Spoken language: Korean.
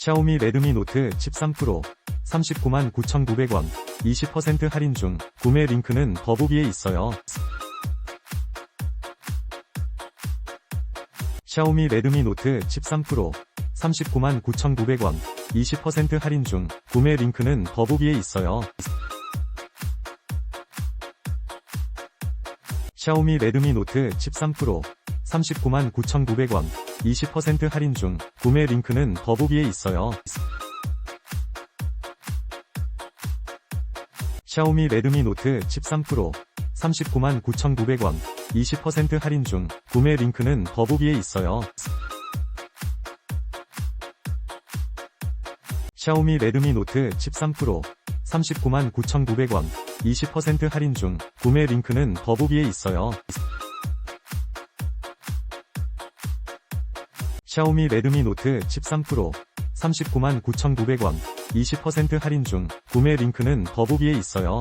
샤오미 레드미 노트 13 프로 39만 9,900원 20% 할인 중 구매 링크는 더보기에 있어요. 샤오미 레드미 노트 13 프로 39만 9,900원 20% 할인 중 구매 링크는 더보기에 있어요. 샤오미 레드미 노트 13 프로 39만 9,900원 20% 할인 중 구매 링크는 더보기에 있어요. 샤오미 레드미 노트 13 프로 39만 9,900원 20% 할인 중 구매 링크는 더보기에 있어요. 샤오미 레드미 노트 13 프로 39만 9,900원 20% 할인 중 구매 링크는 더보기에 있어요. 샤오미 레드미 노트 13 프로 39만 9,900원 20% 할인 중 구매 링크는 더보기에 있어요.